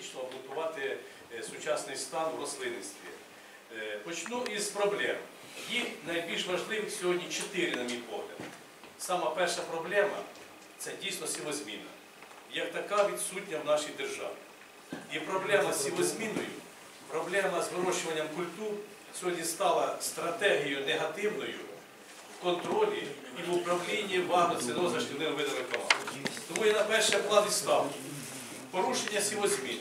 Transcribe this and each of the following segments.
екологічно обґрунтувати е, сучасний стан в рослинництві. Е, Почну із проблем. Їх найбільш важливих сьогодні чотири, на мій погляд. Сама перша проблема це дійсно сівозміна, як така відсутня в нашій державі. І проблема з сівозміною, проблема з вирощуванням культур сьогодні стала стратегією негативною в контролі і в управлінні вагноциноза шкідливими видами команд. Тому я на перше план ставлю порушення сівозмін,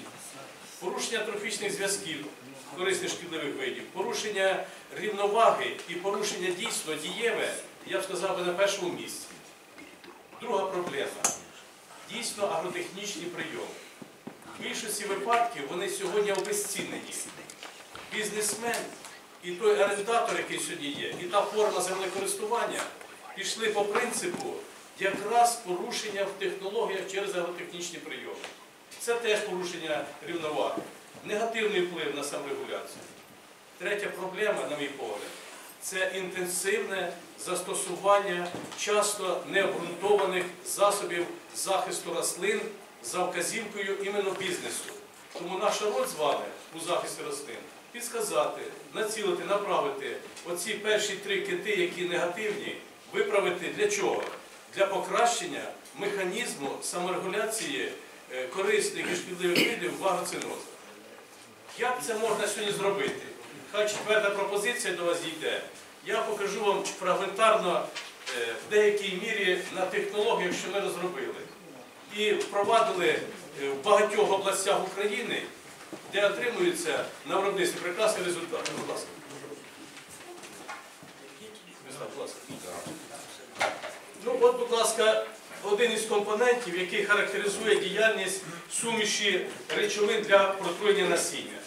порушення трофічних зв'язків корисних шкідливих видів, порушення рівноваги і порушення дійсно дієве, я б сказав би на першому місці. Друга проблема дійсно агротехнічні прийоми. В більшості випадків вони сьогодні обезцінені. Бізнесмен і той орендатор, який сьогодні є, і та форма землекористування пішли по принципу якраз порушення в технологіях через агротехнічні прийоми. Це теж порушення рівноваги, негативний вплив на саморегуляцію. Третя проблема, на мій погляд, це інтенсивне застосування часто необґрунтованих засобів захисту рослин за вказівкою іменно бізнесу. Тому наша роль з вами у захисті рослин підсказати, націлити, направити оці перші три кити, які негативні, виправити для чого? Для покращення механізму саморегуляції корисних і шкідливих видів вагоцинозу. Як це можна сьогодні зробити? Хай четверта пропозиція до вас дійде. Я покажу вам фрагментарно е, в деякій мірі на технологіях, що ми розробили. І впровадили е, в багатьох областях України, де отримуються на виробництві прекрасні результати. Будь ласка. Ну, от, будь ласка, один із компонентів, який характеризує діяльність суміші речовин для протруєння насіння.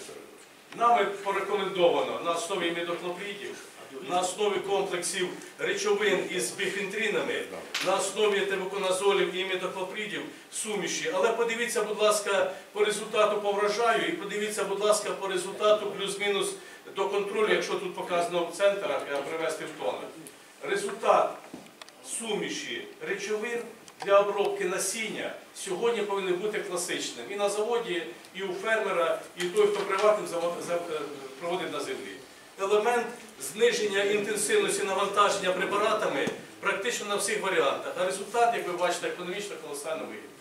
Нами порекомендовано на основі медоклопридів, на основі комплексів речовин із біфентринами, на основі тебуконазолів і метоклопридів суміші. Але подивіться, будь ласка, по результату по врожаю і подивіться, будь ласка, по результату плюс-мінус до контролю, якщо тут показано в центрах, я привести в тонах. Результат суміші речовин для обробки насіння сьогодні повинен бути класичним і на заводі, і у фермера, і той, хто приватним е, проводить на землі. Елемент зниження інтенсивності навантаження препаратами практично на всіх варіантах. А результат, як ви бачите, економічно колосально вигідний.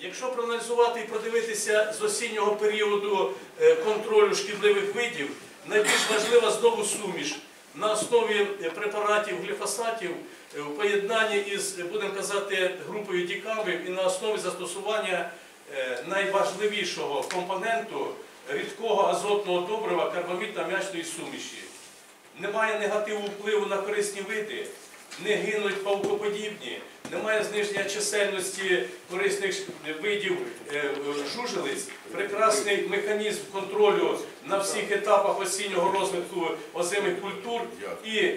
Якщо проаналізувати і подивитися з осіннього періоду е, контролю шкідливих видів, найбільш важлива знову суміш на основі е, препаратів гліфосатів е, в поєднанні із, е, будемо казати, групою дікавів і на основі застосування е, найважливішого компоненту рідкого азотного добрива карбамідно-м'ячної суміші. Немає негативу впливу на корисні види, не гинуть паукоподібні, немає зниження чисельності корисних видів е, е, жужелиць, прекрасний механізм контролю на всіх етапах осіннього розвитку озимих культур і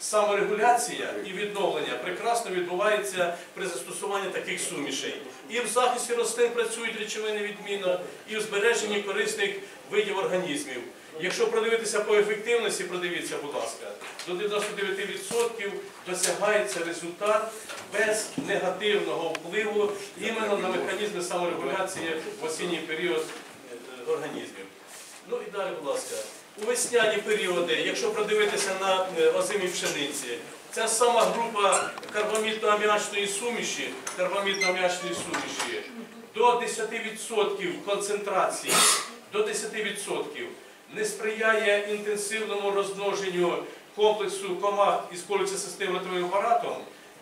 саморегуляція і відновлення прекрасно відбувається при застосуванні таких сумішей. І в захисті рослин працюють речовини відмінно, і в збереженні корисних видів організмів. Якщо продивитися по ефективності, продивіться, будь ласка, до 99% досягається результат без негативного впливу іменно на механізми саморегуляції в осінній період е, організмів. Ну і далі, будь ласка. У весняні періоди, якщо продивитися на е, озимій пшениці, ця сама група карбамідно-аміачної суміші, карбамідно-аміачної суміші до 10% концентрації, до 10% не сприяє інтенсивному розмноженню комплексу комах із колюцисистим ротовим апаратом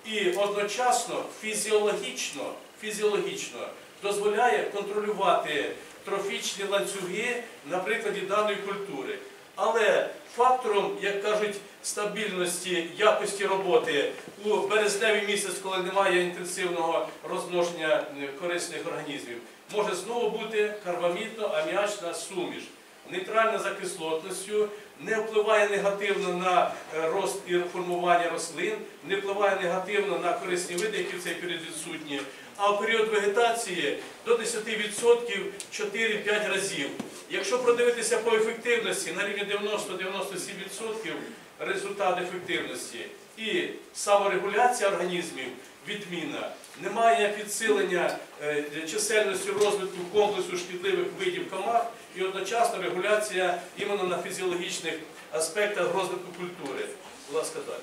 і одночасно фізіологічно, фізіологічно дозволяє контролювати трофічні ланцюги на прикладі даної культури. Але фактором, як кажуть, стабільності якості роботи у березневий місяць, коли немає інтенсивного розмноження е, корисних організмів, може знову бути карбамідно-аміачна суміш. Нейтральна за кислотністю, не впливає негативно на е, рост і формування рослин, не впливає негативно на корисні види, які в цей період відсутні. А в період вегетації до 10% 4-5 разів. Якщо продивитися по ефективності на рівні 90-97% результат ефективності і саморегуляція організмів відмінна. немає підсилення е, чисельності розвитку комплексу шкідливих видів комах і одночасно регуляція іменно на фізіологічних аспектах розвитку культури. Будь ласка, далі.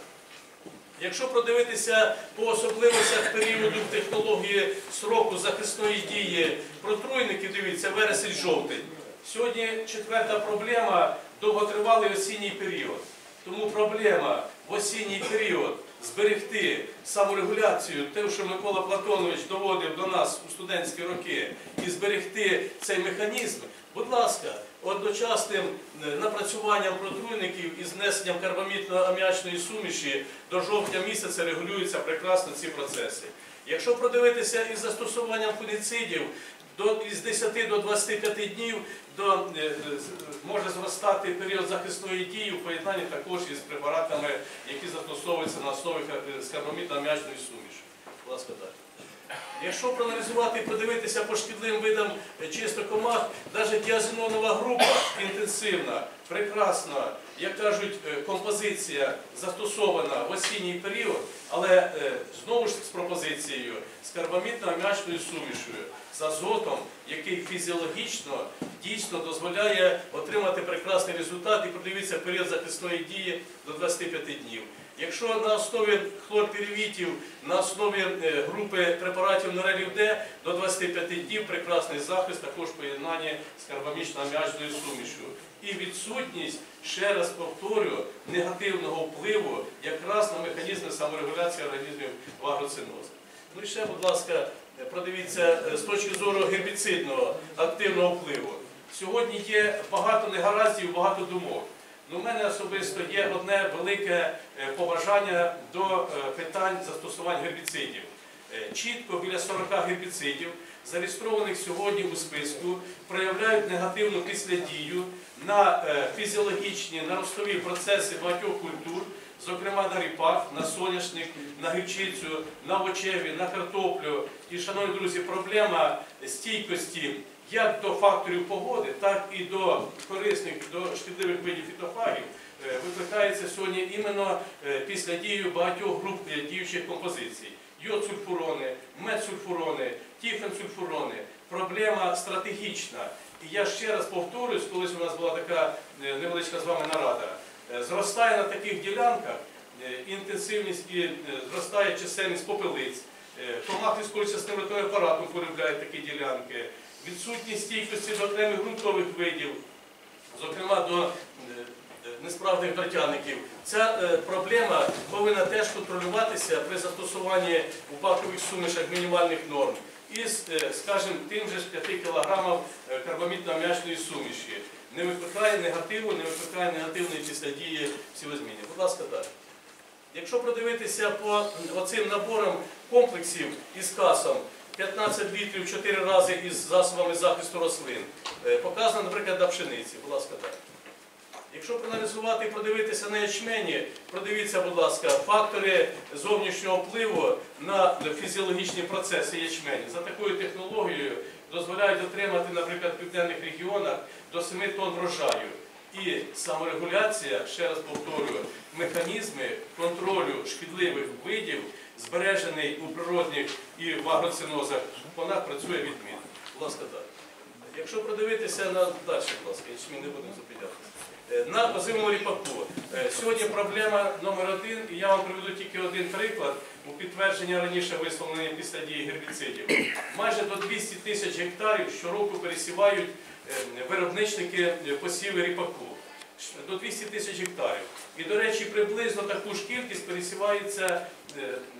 Якщо продивитися по особливостях періоду технології сроку захисної дії протруйників, дивіться, вересень-жовтень. Сьогодні четверта проблема довготривалий осінній період. Тому проблема в осінній період зберегти саморегуляцію, те, що Микола Платонович доводив до нас у студентські роки, і зберегти цей механізм, будь ласка, одночасним е, напрацюванням протруйників і знесенням карбамідно-аміачної суміші до жовтня місяця регулюються прекрасно ці процеси. Якщо продивитися із застосуванням фуніцидів, до, із 10 до 25 днів до, е, е, з- може зростати період захисної дії в поєднанні також із препаратами, які застосовуються на основі карбамідно-аміачної суміші. Будь ласка, далі. Якщо проаналізувати і подивитися по шкідливим видам е, чисто комах, навіть діазинонова група інтенсивна, прекрасна, як кажуть, е, композиція застосована в осінній період, але е, знову ж з пропозицією з карбамідно-аміачною сумішою, з азотом, який фізіологічно дійсно дозволяє отримати прекрасний результат і подивіться період захисної дії до 25 днів. Якщо на основі хлорпірівітів, на основі групи препаратів Норелів Д до 25 днів прекрасний захист також в поєднанні з карбамічно-аміачною сумішю. І відсутність, ще раз повторю, негативного впливу якраз на механізми саморегуляції організмів в. Ну і ще, будь ласка, продивіться е, з точки зору гербіцидного активного впливу. Сьогодні є багато негараздів, багато думок. Ну, у мене особисто є одне велике е, побажання до е, питань застосувань гербіцидів. Е, Чітко біля 40 гербіцидів, зареєстрованих сьогодні у списку, проявляють негативну післядію на е, фізіологічні, на ростові процеси багатьох культур, зокрема на ріпак, на соняшник, на гірчицю, на овочеві, на картоплю. І, шановні друзі, проблема стійкості як до факторів погоди, так і до корисних, до шкідливих видів фітофагів е, викликається сьогодні іменно після дії багатьох груп діючих композицій. Йоцульфурони, медсульфурони, тіфенсульфурони. Проблема стратегічна. І я ще раз повторюсь, колись у нас була така е, невеличка з вами нарада. Е, Зростає на таких ділянках е, інтенсивність і зростає чисельність попелиць. Комахи з кольцясним ротовим апаратом полюбляють такі ділянки. Відсутність стійкості до окремих ґрунтових видів, зокрема до несправних дротяників. Ця е, проблема повинна теж контролюватися при застосуванні у бакових сумішах мінімальних норм із, е, скажімо, тим же 5 кг карбамідно-аміачної суміші. Не викликає негативу, не викликає негативної післядії сілозміни. Будь ласка, далі. Якщо продивитися по оцим наборам комплексів із касом 15 літрів 4 рази із засобами захисту рослин, е, показано, наприклад, на пшениці. Будь ласка, так. Якщо проаналізувати і подивитися на ячмені, продивіться, будь ласка, фактори зовнішнього впливу на фізіологічні процеси ячмені. За такою технологією дозволяють отримати, наприклад, в південних регіонах до 7 тонн врожаю. І саморегуляція, ще раз повторюю, механізми контролю шкідливих видів, збережений у природних і в агроцинозах, вона працює відмінно. Будь ласка, далі. Якщо продивитися на далі, будь ласка, ячмінь не будемо зупинятися. Е, На озимому ріпаку. Е, Сьогодні проблема номер один, і я вам приведу тільки один приклад у підтвердження раніше висловленої після дії гербіцидів. Майже до 200 тисяч гектарів щороку пересівають е, виробничники посіви ріпаку. До 200 тисяч гектарів. І, до речі, приблизно таку ж кількість пересівається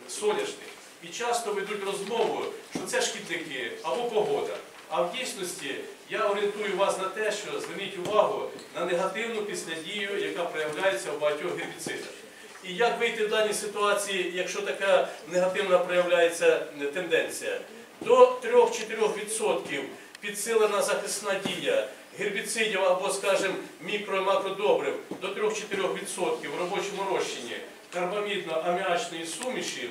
соняшник. І часто ведуть розмову, що це шкідники або погода. А в дійсності я орієнтую вас на те, що зверніть увагу на негативну післядію, яка проявляється у багатьох гербіцидах. І як вийти в даній ситуації, якщо така негативна проявляється е, тенденція? До 3-4% підсилена захисна дія гербіцидів або, скажімо, мікро- і макродобрив до 3-4% в робочому розчині карбамідно-аміачної суміші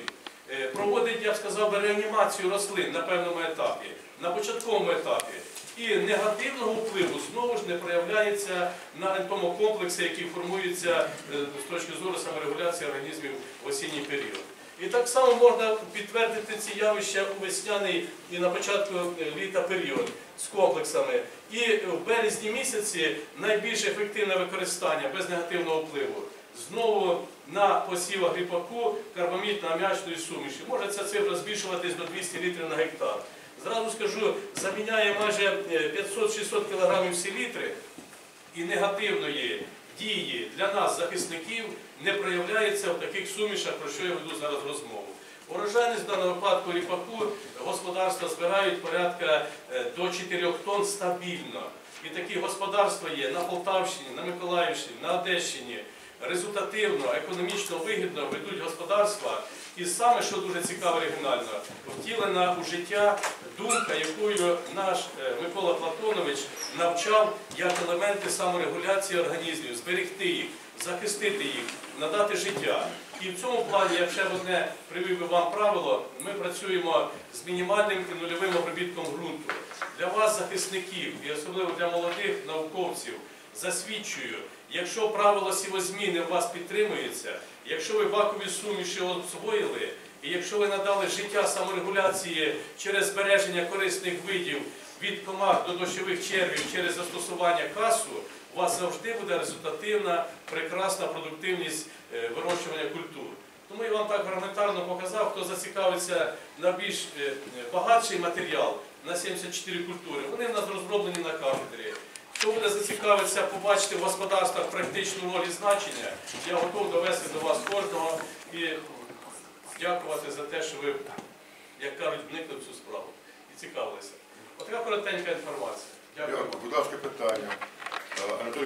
проводить, я б сказав, реанімацію рослин на певному етапі, на початковому етапі. І негативного впливу знову ж не проявляється на тому комплексі, який формується е, з точки зору саморегуляції організмів в осінній період. І так само можна підтвердити ці явища у весняний і на початку е, літа період з комплексами. І в березні місяці найбільш ефективне використання без негативного впливу. Знову на посівах ріпаку карбамідно-аміачної суміші. Може ця цифра збільшуватись до 200 літрів на гектар. Зразу скажу, заміняє майже е, 500-600 кг всі літри і негативної дії для нас, захисників, не проявляється в таких сумішах, про що я веду зараз розмову. Урожайність в даному випадку ріпаку господарства збирають порядка е, до 4 тонн стабільно. І такі господарства є на Полтавщині, на Миколаївщині, на Одещині. Результативно, економічно вигідно ведуть господарства. І саме, що дуже цікаво регіонально, втілена у життя думка, якою наш е, Микола Платонович навчав як елементи саморегуляції організмів, зберегти їх, захистити їх, надати життя. І в цьому плані я ще одне привів би вам правило. Ми працюємо з мінімальним і нульовим обробітком ґрунту. Для вас, захисників, і особливо для молодих науковців, засвідчую, якщо правило сівозміни у вас підтримується, якщо ви бакові суміші освоїли, і якщо ви надали життя саморегуляції через збереження корисних видів від комах до дощових червів через застосування касу, у вас завжди буде результативна, прекрасна продуктивність е, вирощування культур. Тому я вам так гарментарно показав, хто зацікавиться на більш е, багатший матеріал на 74 культури. Вони в нас розроблені на кафедрі. Хто буде зацікавитися побачити в господарствах практичну роль і значення, я готов довести до вас кожного і дякувати за те, що ви, як кажуть, вникли в цю справу і цікавилися. Отака коротенька інформація. Дякую. Будь ласка, питання. Е,